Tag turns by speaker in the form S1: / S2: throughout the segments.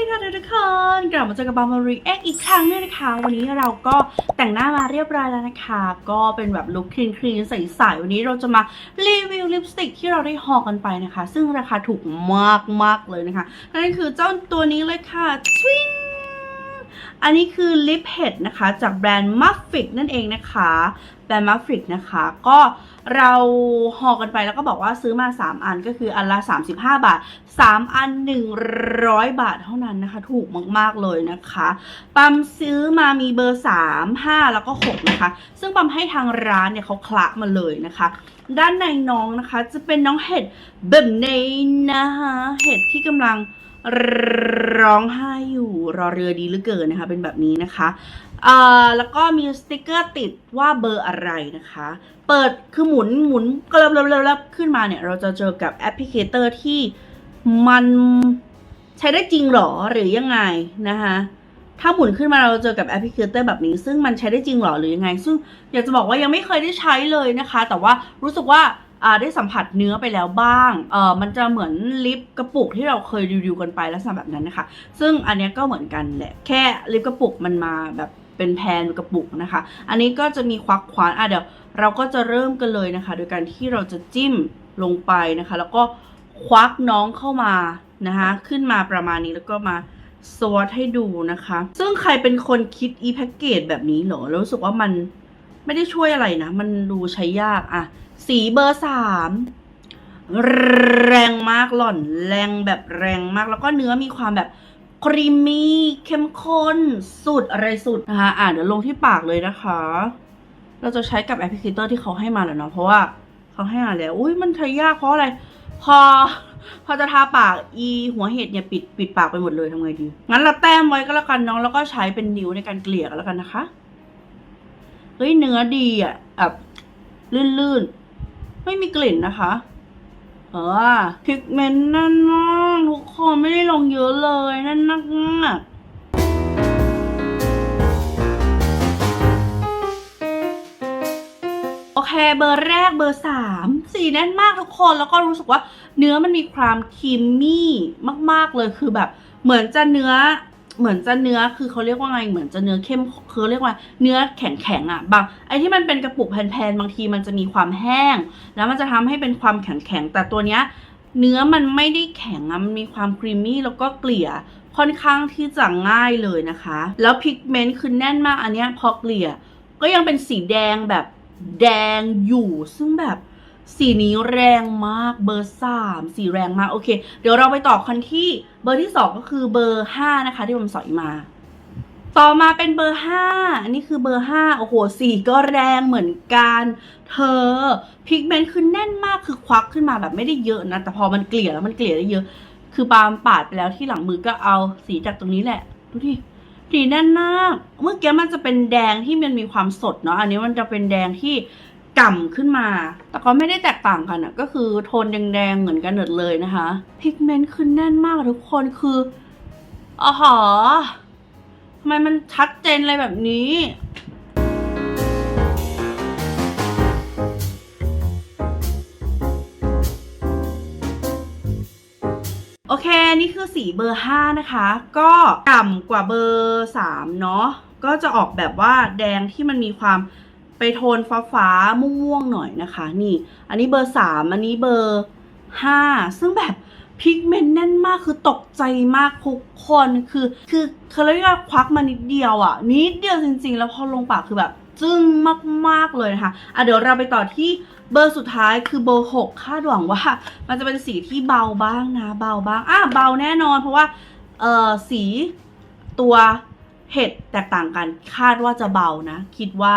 S1: ดีค่ะทุกคนกลับมาเจอกับบามารีเอ็กอีกครั้งนึงนะคะ วันนี้เราก็แต่งหน้ามาเรียบร้อยแล้วนะคะ ก็เป็นแบบลุคคลีนคลีนใสๆวันนี้เราจะมารีวิวลิปสติกที่เราได้ฮอกันไปนะคะ ซึ่งราคาถูกมากมากๆเลยนะคะนั่นคือเจ้าตัวนี้เลยค่ะทวิงอันนี้คือลิปเฮดนะคะ จากแบรนด์มัฟฟิกนั่นเองนะคะ แบรนด์มัฟฟิกนะคะ ก็ เราห่อกันไปแล้วก็บอกว่าซื้อมา 3 อันก็คืออันละ 35 บาท 3 อัน 100 บาทเท่านั้นนะคะ ถูกมากๆเลยนะคะปั๊มซื้อมามีเบอร์ 3 5 แล้วก็ 6 นะคะ ซึ่งปั๊มให้ทางร้านเนี่ยเขาคละมาเลยนะคะ ด้านในน้องนะคะ จะเป็นน้องเห็ดแบบนี้นะคะ เห็ดที่กำลัง ร้องไห้อยู่รอเรือดีเหลือเกินนะคะ เป็นแบบนี้นะคะเอ่อแล้วก็มีสติกเกอร์ติดว่าเบอร์อะไรนะคะ เปิดคือหมุนหมุนกระเลิบเลิบขึ้นมาเนี่ย เราจะเจอกับแอปพลิเคเตอร์ที่มันใช้ได้จริงหรอหรือยังไงนะคะถ้าหมุนขึ้นมาเราเจอกับแอปพลิเคเตอร์แบบนี้ ซึ่งมันใช้ได้จริงหรอหรือยังไง ซึ่งอยากจะบอกว่ายังไม่เคยได้ใช้เลยนะคะ แต่ว่ารู้สึกว่า ได้สัมผัสเนื้อไปแล้วบ้างเออมันจะเหมือนลิปกระปุกที่เราเคยรีวิวกันไปล้วสำหรับแบบนั้นนะคะ ซึ่งอันนี้ก็เหมือนกันแหละ แค่ลิปกระปุกมันมาแบบเป็นแพนกระปุกนะคะ อันนี้ก็จะมีควักคว้านอะเดี๋ยวเราก็จะเริ่มกันเลยนะคะ โดยการที่เราจะจิ้มลงไปนะคะ แล้วก็ควักน้องเข้ามานะคะ ขึ้นมาประมาณนี้แล้วก็มาสวอตให้ดูนะคะ ซึ่งใครเป็นคนคิดอีแพ็กเกจแบบนี้เหรอแล้วรู้สึกว่ามัน ไม่ได้ช่วยอะไรนะ มันดูใช้ยากอะสีเบอร์สามแรงมากหล่อน แรงแบบแรงมากแล้วก็เนื้อมีความแบบครีมมี่เข้มข้นสุดอะไรสุดนะคะอะเดี๋ยวลงที่ปากเลยนะคะ เราจะใช้กับแอปพลิเคเตอร์ที่เขาให้มาแล้วเนาะเพราะว่าเขาให้มาแล้วอุ้ยมันใช้ยากเพราะอะไร พอ พอจะทาปากอีหัวเห็ดเนี่ยปิดปิดปากไปหมดเลยทำไงดี งั้นเราแต้มไว้ก็แล้วกันน้องแล้วก็ใช้เป็นนิ้วในการเกลี่ยกันแล้วกันนะคะ เฮ้ยเนื้อดีอะแบบลื่นๆ ไม่มีกลิ่นนะคะ เออพิกเมนต์นั่นมากทุกคนไม่ได้ลงเยอะเลยนั่นนักมากโอเคเบอร์แรกเบอร์สามสีแน่นมากทุกคนแล้วก็รู้สึกว่าเนื้อมันมีความครีมมี่มาก ๆเลยคือแบบ เหมือนจะเนื้อ เหมือนจะเนื้อคือเขาเรียกว่าไงเหมือนจะเนื้อเข้มคือเรียกว่าเนื้อแข็งแข็งๆอะบางไอ้ที่มันเป็นกระปุกแผ่นๆบางทีมันจะมีความแห้ง แล้วมันจะทำให้เป็นความแข็งแข็งๆแต่ตัวเนี้ยเนื้อมันไม่ได้แข็งอะมันมีความครีมมี่แล้วก็เกลี่ยค่อนข้างที่จะง่ายเลยนะคะ แล้วพิกเมนต์คือแน่นมากอันเนี้ยพอเกลี่ย ก็ยังเป็นสีแดงแบบแดงอยู่ซึ่งแบบ สีนี้แรงมากเบอร์สามสีแรงมากโอเค เดี๋ยวเราไปต่อกันที่เบอร์ที่สองก็คือเบอร์ห้านะคะ ที่ผมสอยมา ต่อมาเป็นเบอร์ห้าอันนี้คือเบอร์ห้าโอ้โหสีก็แรงเหมือนกัน เธอพิกเมนต์คือแน่นมากคือควักขึ้นมาแบบไม่ได้เยอะนะ แต่พอมันเกลี่ยแล้วมันเกลี่ยได้เยอะ คือปาล์มปาดไปแล้วที่หลังมือก็เอาสีจากตรงนี้แหละ ดูดิสีแน่นมาก เมื่อกี้มันจะเป็นแดงที่มันมีความสดเนาะอันนี้มันจะเป็นแดงที่ ก่ำขึ้นมา แต่ก็ไม่ได้แตกต่างกันอะก็คือโทนแดงๆเหมือนกันหมดเลยนะคะพิกเมนต์คือแน่นมากทุกคนคืออ๋อหอทำไมมันชัดเจนอะไรแบบนี้ โอเค นี่คือสีเบอร์ 5 นะคะ ก็ต่ำกว่าเบอร์ 3 เนาะก็จะออกแบบว่าแดงที่มันมีความ ไปโทนฟ้าฟ้าๆม่วงๆหน่อยนะคะ นี่ อันนี้เบอร์3อันนี้เบอร์5ซึ่งแบบพิกเมนต์แน่นมากคือตกใจมากทุกคนคือ คือเขาเรียกว่าควักมานิดเดียวอะ่ะ นิดเดียวจริงๆ แล้วพอลงปากคือแบบจึ้งมากๆเลยนะคะอะเดี๋ยวเราไปต่อที่เบอร์สุดท้ายคือเบอร์6คาดหวังว่า มันจะเป็นสีที่เบาบ้างนะ เบาบ้างอะเบาแน่นอน เพราะว่าเออสีตัวเห็ดแตกต่างกันคาดว่าจะเบานะ คิดว่า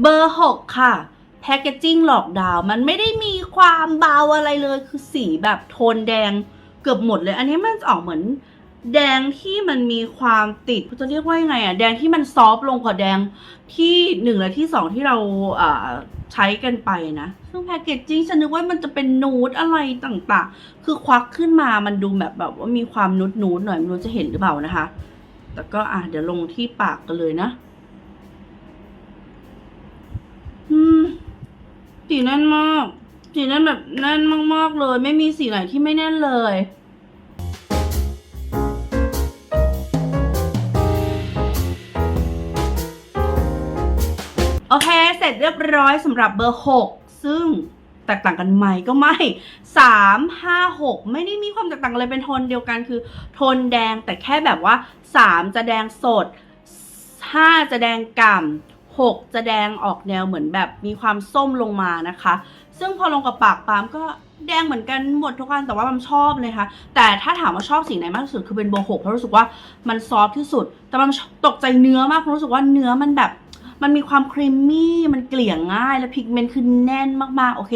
S1: เบอร์ 6 ค่ะแพคเกจจิ้งหลอกดาวมันไม่ได้มีความเบาอะไรเลยคือสีแบบโทนแดงเกือบหมดเลย อันนี้มันออกเหมือน แดงที่มันมีความติดจะเรียกว่ายังไงอะแดงที่มันซอฟต์ลงกว่าแดงที่หนึ่งและที่สองที่เราใช้กันไปนะ ซึ่งแพคเกจจิ้งฉันนึกว่ามันจะเป็นนูดอะไรต่างๆ คือควักขึ้นมามันดูแบบแบบว่ามีความนูดนูดๆหน่อยไม่รู้จะเห็นหรือเปล่านะคะ แต่ก็อะเดี๋ยวลงที่ปากกันเลยนะ สีแน่นมาก สีแน่นแบบแน่นมากๆเลย ไม่มีสีไหนที่ไม่แน่นเลยโอเค เสร็จเรียบร้อยสำหรับเบอร์ 6 ซึ่งแตกต่างกันไหมก็ไม่ 3 5 6 ไม่ได้มีความแตกต่างเลยเป็นโทนเดียวกันคือโทนแดงแต่แค่แบบว่า 3 จะแดงสด 5 จะแดงก่ำ 6 จะแดงออกแนวเหมือนแบบมีความส้มลงมานะคะ ซึ่งพอลงกับปากปาล์มก็แดงเหมือนกันหมดทุกอันแต่ว่าปาล์มชอบเลยค่ะ แต่ถ้าถามว่าชอบสีไหนมากที่สุดคือเป็นเบอร์หกเพราะรู้สึกว่ามันซอฟที่สุด แต่ปาล์มตกใจเนื้อมากเพราะรู้สึกว่าเนื้อมันแบบมันมีความครีมมี่มันเกลี่ยง่าย และพิกเมนต์คือแน่นมากๆ โอเค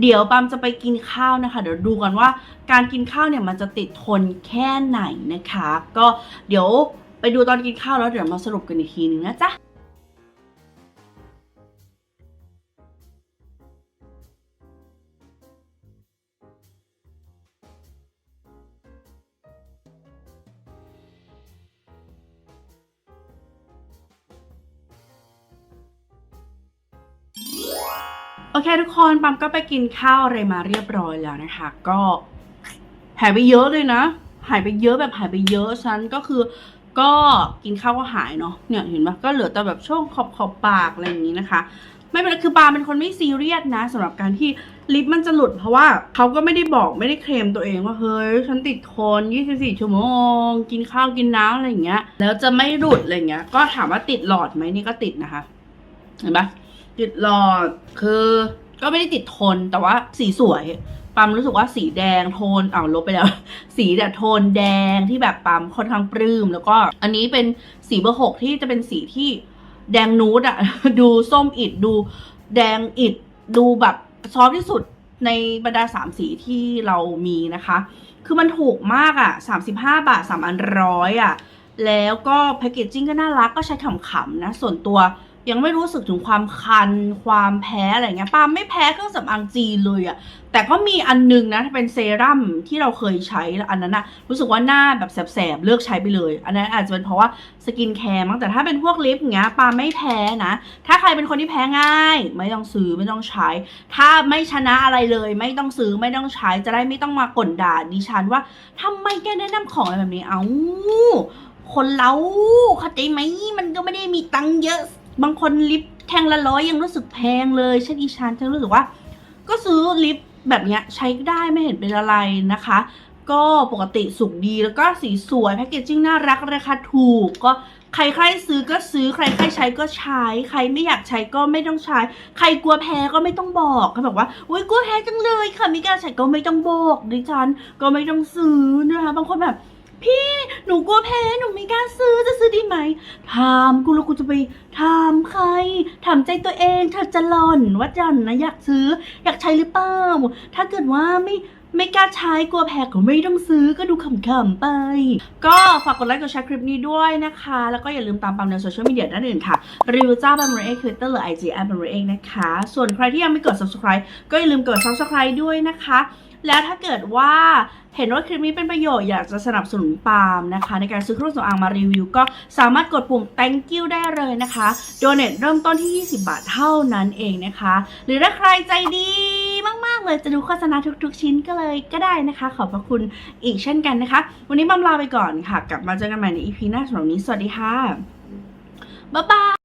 S1: เดี๋ยวปามจะไปกินข้าวนะคะ เดี๋ยวดูกันว่าการกินข้าวเนี่ยมันจะติดทนแค่ไหนนะคะ ก็เดี๋ยวไปดูตอนกินข้าวแล้วเดี๋ยวมาสรุปกันอีกทีนึงนะจ๊ะ อเคทุกคนปั๊มก็ไปกินข้าวอะไรมาเรียบร้อยแล้วนะคะ ก็หายไปเยอะเลยนะ หายไปเยอะแบบหายไปเยอะฉันก็คือ ก็กินข้าวก็หายเนาะเนี่ยเห็นปะก็เหลือแต่แบบช่วงขอบขอบปากอะไรอย่างนี้นะคะ ไม่เป็นไรคือปาเป็นคนไม่ซีเรียสนะสำหรับการที่ลิปมันจะหลุดเพราะว่าเขาก็ไม่ได้บอกไม่ได้เคลมตัวเองว่าเฮ้ยฉันติดทน24 ชั่วโมง กินข้าวกินน้ำอะไรอย่างเงี้ย แล้วจะไม่หลุดอะไรอย่างเงี้ย ก็ถามว่าติดหลอดไหมนี่ก็ติดนะคะ เห็นปะ ติดหลอดคือก็ไม่ได้ติดทนแต่ว่าสีสวยปามรู้สึกว่าสีแดงโทนอ้าวลบไปแล้ว สีแบบโทนแดงที่แบบปามค่อนข้างปลื้มแล้วก็อันนี้เป็นสีเบอร์หกที่จะเป็นสีที่แดงนูดอะดูส้มอิดดูแดงอิดดูแบบซอฟที่สุดในบรรดาสามสีที่เรามีนะคะ คือมันถูกมากอะ35 บาท 3 อันร้อยอะแล้วก็แพคเกจจิ้งก็น่ารักก็ใช้ขำๆนะ ส่วนตัว ยังไม่รู้สึกถึงความคัน ความแพ้อะไรเงี้ยปามไม่แพ้เครื่องสำอางจีนเลยอะแต่ก็มีอันนึงนะเป็นเซรั่มที่เราเคยใช้แล้วอันนั้นอะรู้สึกว่าหน้าแบบแสบๆเลือกใช้ไปเลย อันนั้นอาจจะเป็นเพราะว่าสกินแคร์มั้งแต่ถ้าเป็นพวกลิปอย่างเงี้ยปามไม่แพ้นะ ถ้าใครเป็นคนที่แพ้ง่าย ไม่ต้องซื้อไม่ต้องใช้ ถ้าไม่ชนะอะไรเลย ไม่ต้องซื้อไม่ต้องใช้จะได้ไม่ต้องมากดด่าดิฉันว่าทำไมแกแนะนำของอะไรแบบนี้เอ้าคนเราเข้าใจไหมมันก็ไม่ได้มีตังค์เยอะ บางคนลิปแท่งละร้อยยังรู้สึกแพงเลยเช่นดิฉันฉันรู้สึกว่า ก็ซื้อลิปแบบเนี้ยใช้ได้ไม่เห็นเป็นอะไรนะคะ ก็ปกติสุกดีแล้วก็สีสวยแพคเกจจิ้งน่ารักราคาถูก ก็ใครใครซื้อก็ซื้อใครใครใช้ก็ใช้ ใครไม่อยากใช้ก็ไม่ต้องใช้ ใครกลัวแพ้ก็ไม่ต้องบอกเขาบอกว่าอุ้ยกลัวแพ้จังเลยค่ะไม่กล้าใช้ก็ไม่ต้องบอกดิฉันก็ไม่ต้องซื้อนะคะบางคนแบบพี่ หนูกลัวแพ้หนูไม่กล้าซื้อจะซื้อดีไหม ถามกูแล้วกูจะไปถามใคร ถามใจตัวเองเธอจะหล่อนว่าจันนะอยากซื้อ อยากใช้หรือเปล่า ถ้าเกิดว่าไม่ไม่กล้าใช้กลัวแพ้ก็ไม่ต้องซื้อก็ดูขำๆไป ก็ฝากกดไลค์กดแชร์คลิปนี้ด้วยนะคะ แล้วก็อย่าลืมตามปามในโซเชียลมีเดียด้านอื่นค่ะ รีวิวเจ้าบัมเรเอ็กทวิตเตอร์หรือไอจีแอปบัมเรเอ็กนะคะ ส่วนใครที่ยังไม่กด subscribe ก็อย่าลืมกด subscribe ด้วยนะคะ แล้วถ้าเกิดว่าเห็นว่าคลิปนี้เป็นประโยชน์อยากจะสนับสนุนปาล์มนะคะ ในการซื้อเครื่องสำอางมารีวิว ก็สามารถกดปุ่ม thank you ได้เลยนะคะโดเน e เริ่มต้นที่ 20 บาทเท่านั้นเองนะคะ หรือถ้าใครใจดีมากๆเลยจะดูโฆษณาทุกๆ ชิ้นก็เลยก็ได้นะคะ ขอบพระคุณอีกเช่นกันนะคะ วันนี้บัมลาไปก่อนค่ะ กลับมาเจอกันใหม่ใน EP หน้าสำหรับวันนี้สวัสดีค่ะบ๊ายบาย